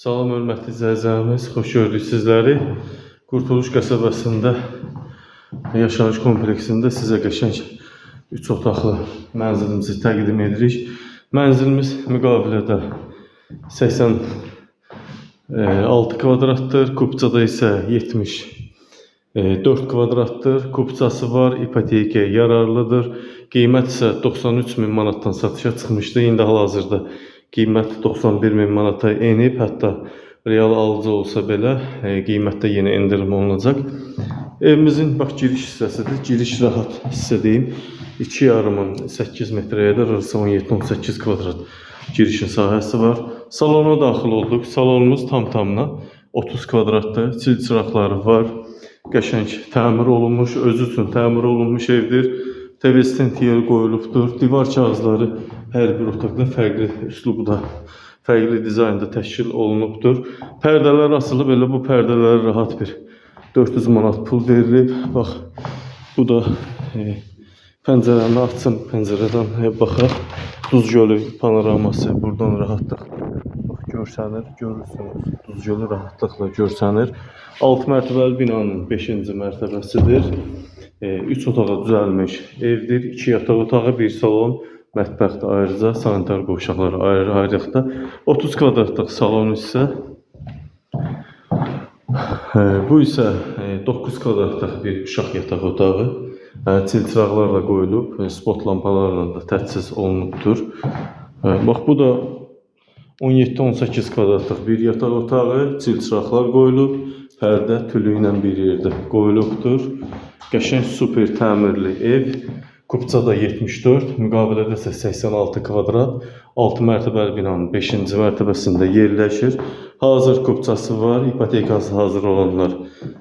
Salam hörmətli izləyicilərimiz, xoş gördük sizləri. Qurtuluş qəsəbəsində yaşayış kompleksində sizə qəşəng 3 otaqlı mənzilimizi təqdim edirik. Mənzilimiz müqavilədə 86 kvadratdır, Kupçada isə 74 kvadratdır. Kupçası var, ipotekaya yararlıdır. Qiymət isə 93 min manatdan satışa çıxmışdı. İndi hal-hazırda qiymət 91 min manata enib. Hətta real alıcı olsa belə e, qiymətdə yenə endirim olunacaq. Evimizin bax giriş hissəsidir. Giriş rahat hissə deyim. 2 yarımın 8 metrəyə də arası 17-18 kvadrat girişin sahəsi var. Salona daxil olduq. Salonumuz tam-tamına 30 kvadratdır. Çil çıraqları var. Qəşəng təmir olunmuş, özü üçün təmir olunmuş evdir. TV-stent yeri qoyulubdur. Divar kağızları hər bir otaqda fərqli üslubda, fərqli dizaynda təşkil olunubdur. Pərdələr asılıb, elə bu pərdələrə rahat bir 400 manat pul verilib. Bax, bu da e, pəncərəni açım, pəncərədən e, baxaq. Duz gölü panoraması buradan rahatlıqla bax görsənir, görürsünüz. Gölü rahatlıqla görsənir. 6 mərtəbəli binanın 5-ci mərtəbəsidir. 3 otağa düzəlmiş evdir. 2 yataq otağı, 1 salon, mətbəx də ayrıca, sanitar qovşaqları ayrı-ayrılıqda. 30 kvadratlıq salon isə e, bu isə e, 9 kvadratlıq bir uşaq yataq otağı. E, Çil çıraqlarla qoyulub, e, spot lampalarla da təchiz olunubdur. E, Bax bu da 17-18 kvadratlıq bir yataq otağı, çil çıraqlar qoyulub, pərdə tülü ilə bir yerdə qoyulubdur. Qəşəng super təmirli ev. Kupçada 74, müqavilədə isə 86 kvadrat, 6 mərtəbəli binanın 5-ci mərtəbəsində yerləşir. Hazır kupçası var, ipotekası hazır olanlar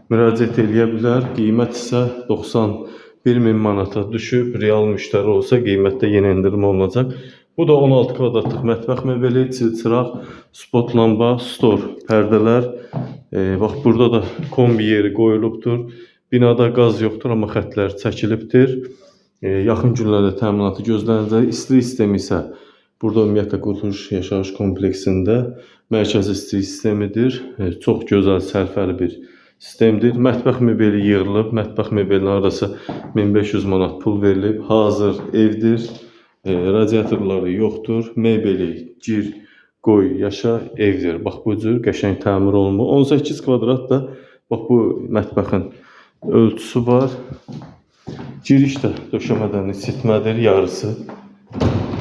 müraciət eləyə bilər. Qiymət isə 91 min manata düşüb. Real müştəri olsa qiymətdə yenə endirim olunacaq. Bu da 16 kvadratlıq mətbəx mebeli, çil çıraq, spot lamba, stor, pərdələr. E, bax burada da kombi yeri qoyulubdur. Binada qaz yoxdur, amma xəttlər çəkilibdir. E, yaxın günlərdə təminatı gözləniləcək. İsti sistemi isə burada ümumiyyətlə qurtuluş yaşayış kompleksində mərkəzi isti sistemidir. E, çox gözəl, sərfəli bir sistemdir. Mətbəx mebeli yığılıb, mətbəx mebelinin arası 1500 manat pul verilib. Hazır evdir. E, radiatorları yoxdur. Mebeli gir, qoy, yaşa evdir. Bax bu cür qəşəng təmir olunmuş. 18 kvadrat da bax bu mətbəxin ölçüsü var. Giriş də döşəmədən isitmədir yarısı.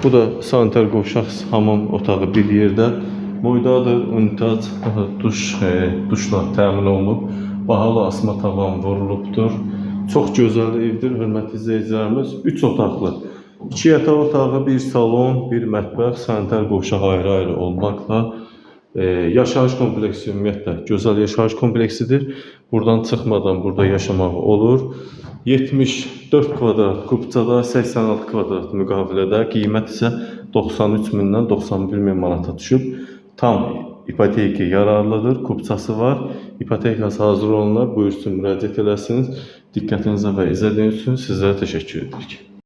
Bu da sanitar qovşaq hamam otağı bir yerdə. Boydadır, unitaz, duş, e, duşla təmin olunub. Bahalı asma tavan vurulubdur. Çox gözəl evdir, hörmətli izləyicilərimiz. 3 otaqlı. 2 yataq otağı, 1 salon, 1 mətbəx, sanitar qovşaq ayrı-ayrı olmaqla e, yaşayış kompleksi ümumiyyətlə gözəl yaşayış kompleksidir. Buradan çıxmadan burada yaşamaq olur. 74 kvadrat kupçada, 86 kvadrat müqavilədə qiymət isə 93 mindən 91 min manata düşüb. Tam ipoteka yararlıdır, kupçası var. İpotekası hazır olanlar buyursun müraciət eləsiniz. Diqqətinizə və izlədiyiniz üçün sizlərə təşəkkür edirik.